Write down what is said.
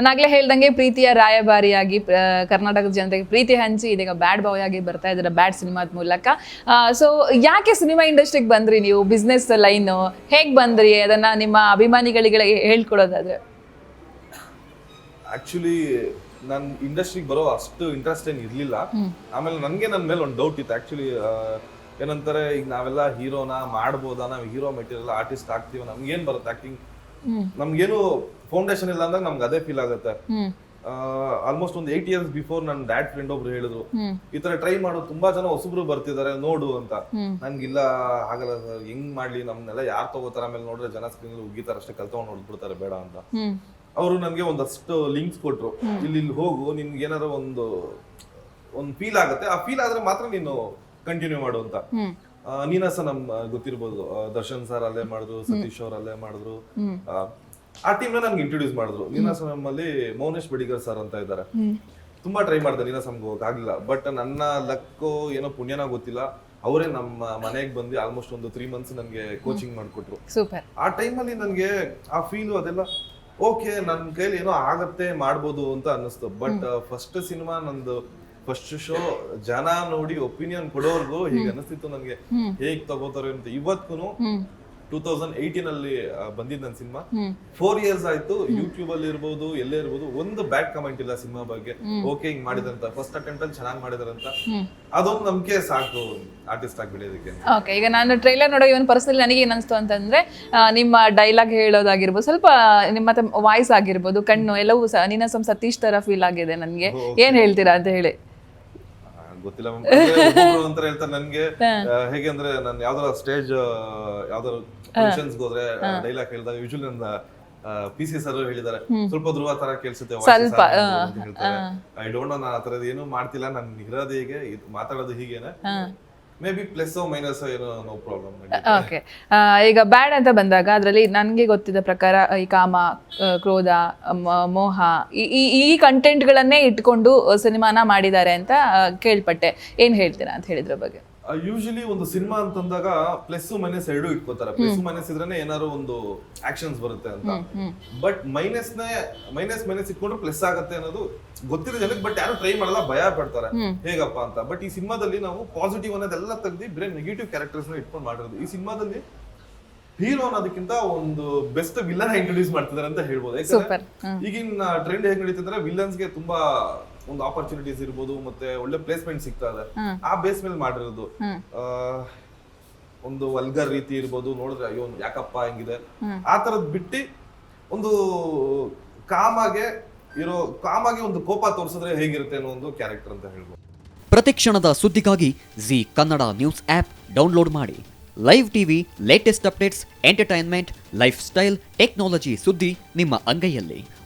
ನಾನಾಗ್ಲೇ ಹೇಳ್ದಂಗೆ ಪ್ರೀತಿಯ ರಾಯಭಾರಿಯಾಗಿ ಕರ್ನಾಟಕದ ಜನತೆಗೆ ಪ್ರೀತಿ ಹಂಚಿ ಇದೀಗ ಬ್ಯಾಡ್ ಬಾಯ್ ಆಗಿ ಬರ್ತಾ ಇದ್ದಾರೆ ಬ್ಯಾಡ್ ಸಿನಿಮಾದ ಮೂಲಕ. ಸೊ ಯಾಕೆ ಸಿನಿಮಾ ಇಂಡಸ್ಟ್ರಿಗೆ ಬಂದ್ರಿ ನೀವು? ಬಿಸ್ನೆಸ್ ಲೈನು ಹೇಗೆ ಬಂದ್ರಿ? ಅದನ್ನ ನಿಮ್ಮ ಅಭಿಮಾನಿಗಳಿಗೆ ಹೇಳ್ಕೊಡೋದಾದ್ರೆ. ಆಕ್ಚುಲಿ ನಾನು ಇಂಡಸ್ಟ್ರಿಗೆ ಬರೋ ಅಷ್ಟು ಇಂಟ್ರೆಸ್ಟ್ ಏನು ಇರಲಿಲ್ಲ. ಆಮೇಲೆ ನನಗೆ ನನ್ನ ಮೇಲೆ ಒಂದು ಡೌಟ್ ಇತ್ತು. ಆಕ್ಚುಲಿ ಏನಂತಾರೆ ಈಗ ನಾವೆಲ್ಲ ಹೀರೋನ ಮಾಡ್ಬೋದಾ? ನಾವು ಹೀರೋ ಮೆಟೀರಿಯಲ್ ಆರ್ಟಿಸ್ಟ್ ಆಗ್ತೀವಿ? ನಮ್ಗೇನ್ ಬರುತ್ತೆ? ಆಕ್ಟಿಂಗ್ ನಮ್ಗೇನು ಫೌಂಡೇಶನ್ ಇಲ್ಲ ಅಂದಾಗ ನಮ್ಗೆ ಅದೇ ಫೀಲ್ ಆಗುತ್ತೆ. ಆಲ್ಮೋಸ್ಟ್ ಒಂದು ಏಟ್ ಇಯರ್ಸ್ ಬಿಫೋರ್ ನನ್ನ ಡ್ಯಾಡ್ ಫ್ರೆಂಡ್ ಒಬ್ರು ಹೇಳಿದ್ರು ಈ ತರ ಟ್ರೈ ಮಾಡೋ ತುಂಬಾ ಜನ ಹೊಸಬ್ರು ಬರ್ತಿದ್ದಾರೆ ನೋಡು ಅಂತ. ನಂಗೆ ಇಲ್ಲ ಆಗಲ್ಲ ಸರ್ ಹೆಂಗ್ ಮಾಡ್ಲಿ ನಮ್ನೆಲ್ಲ ಯಾರು ತಗೋತಾರ ಆಮೇಲೆ ನೋಡಿದ್ರೆ ಜನ ಸ್ಕ್ರೀನ್ ಉಗಿತಾರ ಅಷ್ಟೇ ಕಲ್ತ್ಕೊಂಡು ನೋಡ್ಬಿಡ್ತಾರೆ ಬೇಡ ಅಂತ. ಅವರು ನನಗೆ ಒಂದಷ್ಟು ಲಿಂಕ್ಸ್ ಕೊಟ್ರು. ಇಲ್ಲಿ ಇಲ್ಲಿ ಹೋಗು ನಿನ್ಗೆ ಏನಾರ ಒಂದು ಒಂದು ಫೀಲ್ ಆಗುತ್ತೆ. ಆ ಫೀಲ್ ಆದ್ರೆ ಮಾತ್ರ ನೀನು ಕಂಟಿನ್ಯೂ ಮಾಡು ಅಂತ. ನೀನಾಸ ನಮ್ ಗೊತ್ತಿರ್ಬೋದು. ದರ್ಶನ್ ಸರ್ ಅಲ್ಲೇ ಮಾಡಿದ್ರು ಸತೀಶ್ ಅವ್ರ ಅಲ್ಲೇ ಮಾಡಿದ್ರು. ಆ, ಟೀಮ್ ನನ್ಗೆ ಇಂಟ್ರೊಡ್ಯೂಸ್ ಮಾಡಿದ್ರು. ನೀನಾಸ ನಮ್ಮಲ್ಲಿ ಮೌನೇಶ್ ಬಡಿಗರ್ ಸರ್ ಅಂತ ಇದ್ದಾರೆ ತುಂಬಾ ಟ್ರೈ ಮಾಡಿದೆ ನೀನಾಸಮ್ಗೆ ಹೋಗಕ್ಕಾಗ್ಲಿಲ್ಲ ಬಟ್ ನನ್ನ ಲಕ್ಕೋ ಏನೋ ಪುಣ್ಯನ ಗೊತ್ತಿಲ್ಲ. ಅವರೇ ನಮ್ಮ ಮನೆಗೆ ಬಂದು ಆಲ್ಮೋಸ್ಟ್ ಒಂದು ತ್ರೀ ಮಂತ್ಸ್ ನನಗೆ ಕೋಚಿಂಗ್ ಮಾಡಿಕೊಟ್ರು. ಸೂಪರ್. ಆ ಟೈಮಲ್ಲಿ ನನಗೆ ಆ ಫೀಲು ಅದೆಲ್ಲ ಓಕೆ ನನ್ನ ಕೈಲಿ ಏನೋ ಆಗತ್ತೆ ಮಾಡ್ಬೋದು ಅಂತ ಅನ್ನಿಸ್ತು. ಬಟ್ ಫಸ್ಟ್ ಸಿನಿಮಾ ನಂದು ಫಸ್ಟ್ ಶೋ ಜನ ನೋಡಿ ಒಪಿನಿಯನ್ ಕೊಡೋರ್ಗು ಹೀಗೆ ಅನಿಸ್ತಿತ್ತು ನನಗೆ. ಹೇಗ್ ತಗೋತಾರೆ ಅಂತ ಇವತ್ತು ಟೂ ತೌಸಂಡ್ ಏಯ್ಟೀನ್ ಅಲ್ಲಿ ಬಂದಿದ್ದ ಬಂದಿದ್ ನನ್ನ ಸಿನಿಮಾ. ಫೋರ್ ಇಯರ್ಸ್ ಆಯ್ತು ಯೂಟ್ಯೂಬ್ ಅಲ್ಲಿ ಇರ್ಬೋದು ಎಲ್ಲೇ ಇರ್ಬೋದು ಒಂದು ಬ್ಯಾಡ್ ಕಮೆಂಟ್ ಇಲ್ಲ ಸಿನಿಮಾ ಬಗ್ಗೆ. ಓಕೆ ಹಿಂಗ್ ಮಾಡಿದಂತ ಫಸ್ಟ್ ಅಟೆಂಪ್ಟ್ ಅಲ್ಲಿ ಚೆನ್ನಾಗಿ ಮಾಡಿದಾರಂತ. ಅದೊಂದು ನಂಬಿಕೆ ಸಾಕು ಆರ್ಟಿಸ್ಟ್ ಆಗಿ ಬೆಳೆಯೋದಕ್ಕೆ ಓಕೆ ಈಗ ನಾನು ಟ್ರೈಲರ್ ನೋಡೋ ಇವನ್ ಪರ್ಸನಲಿ ನನಗೆ ಏನು ಅನಿಸ್ತು ಅಂತಂದ್ರೆ ನಿಮ್ಮ ಡೈಲಾಗ್ ಹೇಳೋದಾಗಿರ್ಬೋದು ಸ್ವಲ್ಪ ನಿಮ್ಮ ವಾಯ್ಸ್ ಆಗಿರ್ಬೋದು ಕಣ್ಣು ಎಲ್ಲವೂ ನಿನ್ನ ನೀನಾಸಂ ಸತೀಶ್ ತರ ಫೀಲ್ ಆಗಿದೆ ನನಗೆ. ಏನ್ ಹೇಳ್ತೀರಾ ಅಂತ ಹೇಳಿ. ಗೊತ್ತಿಲ್ಲ ಅಂತ ಒಬ್ಬೊಬ್ರು ಒಂಥರ ಹೇಳ್ತಾರೆ ನನ್ಗೆ ಹೇಗೆ ಅಂದ್ರೆ ನಾನು ಯಾವ್ದಾರ ಸ್ಟೇಜ್ ಯಾವ್ದಾರ ಫಂಕ್ಷನ್ಸ್ ಹೋದ್ರೆ ಡೈಲಾಗ್ ಹೇಳಿದಾಗ ಯೂಶಲಿ ನನ್ನ ಪಿ ಸಿ ಸರ್ ಹೇಳಿದ್ದಾರೆ ಸ್ವಲ್ಪ ಧ್ರುವ ತರ ಕೇಳಿಸುತ್ತೆ ಸ್ವಲ್ಪ, ಐ ಡೋಂಟ್ ನೋ ನಾನು ಆ ತರದ್ ಏನು ಮಾಡ್ತಿಲ್ಲ ನಾನು ಇರೋದು ಹೀಗೆ ಮಾತಾಡೋದು ಹೀಗೇನೆ. ಮೇ ಬಿ ಪ್ಲಸ್ ಮೈನಸ್ ಏನೋ ನೋ ಪ್ರಾಬ್ಲಮ್ ಓಕೆ ಈಗ ಬ್ಯಾಡ್ ಅಂತ ಬಂದಾಗ ಅದರಲ್ಲಿ ನನಗೆ ಗೊತ್ತಿದ್ದ ಪ್ರಕಾರ ಈ ಕಾಮ ಕ್ರೋಧ ಮೋಹ, ಈ, ಈ- ಕಂಟೆಂಟ್ಗಳನ್ನೇ ಇಟ್ಕೊಂಡು ಸಿನಿಮಾನ ಮಾಡಿದ್ದಾರೆ ಅಂತ ಕೇಳ್ಪಟ್ಟೆ. ಏನು ಹೇಳ್ತೀರಾ ಅಂತ ಹೇಳಿದ್ರ ಬಗ್ಗೆ? ಯೂಶಲಿ ಒಂದು ಸಿನಿಮಾ ಅಂತಂದಾಗ ಪ್ಲಸ್ ಮೈನಸ್ ಎರಡು ಇಟ್ಕೋತಾರೆ. ಪ್ಲಸ್ ಮೈನಸ್ ಇದ್ರೆ ಏನಾದ್ರು ಒಂದು ಆಕ್ಷನ್ಸ್ ಬರುತ್ತೆ ಅಂತ. ಬಟ್ ಮೈನಸ್ ನೇ ಮೈನಸ್ ಮೈನಸ್ ಇಟ್ಕೊಂಡ್ರೆ ಪ್ಲಸ್ ಆಗುತ್ತೆ ಅನ್ನೋದು ಗೊತ್ತಿರೋ ಜನಕ್ಕೆ ಬಟ್ ಯಾರು ಟ್ರೈ ಮಾಡಲ್ಲ ಭಯ ಪಡ್ತಾರೆ. ಹೇಗಪ್ಪ ಅಂತ. ಬಟ್ ಈ ಸಿನಿಮಾದಲ್ಲಿ ನಾವು ಪಾಸಿಟಿವ್ ಅನ್ನೋದೆಲ್ಲ ತೆಗ್ದು ಬರೀ ನೆಗೆಟಿವ್ ಕ್ಯಾರೆಕ್ಟರ್ಸ್ನ ಇಟ್ಕೊಂಡು ಮಾಡಿರೋದು. ಈ ಸಿನಿಮಾದಲ್ಲಿ ಹೀರೋ ಅನ್ನೋದಕ್ಕಿಂತ ಒಂದು ಬೆಸ್ಟ್ ವಿಲನ್ ಇಂಟ್ರೊಡ್ಯೂಸ್ ಮಾಡ್ತಿದ್ದಾರೆ ಅಂತ ಹೇಳ್ಬೋದು. ಯಾಕಂದ್ರೆ ಈಗಿನ ಟ್ರೆಂಡ್ ಹೇಗೆ ನಡೀತಿದ್ರೆ ವಿಲನ್ಸ್ಗೆ ತುಂಬಾ ಒಂದು ಆಪರ್ಚುನಿಟೀಸ್ ಇರ್ಬೋದು ಮತ್ತೆ ಒಳ್ಳೆ ಪ್ಲೇಸ್ಮೆಂಟ್ ಸಿಗ್ತಾ ಇದೆ. ಆ ಬೇಸ್ ಮೇಲೆ ಮಾಡಿರೋದು. ಆ, ಒಂದು ವಲ್ಗರ್ ರೀತಿ ಇರ್ಬೋದು ನೋಡಿದ್ರೆ ಅಯ್ಯೋ ಯಾಕಪ್ಪ ಹೆಂಗಿದೆ. ಆ ತರದ್ ಬಿಟ್ಟು ಒಂದು ಕಾಮಾಗೆ ಇರೋ ಕಾಮಾಗೆ ಒಂದು ಕೋಪ ತೋರಿಸಿದ್ರೆ ಹೇಗಿರುತ್ತೆ ಅನ್ನೋ ಒಂದು ಕ್ಯಾರೆಕ್ಟರ್ ಅಂತ ಹೇಳ್ಬೋದು. ಪ್ರತಿ ಕ್ಷಣದ ಸುದ್ದಿಗಾಗಿ Zee Kannada news app download ಮಾಡಿ. Live TV latest updates entertainment lifestyle technology ಸುದ್ದಿ ನಿಮ್ಮ ಅಂಗೈಯಲ್ಲಿ.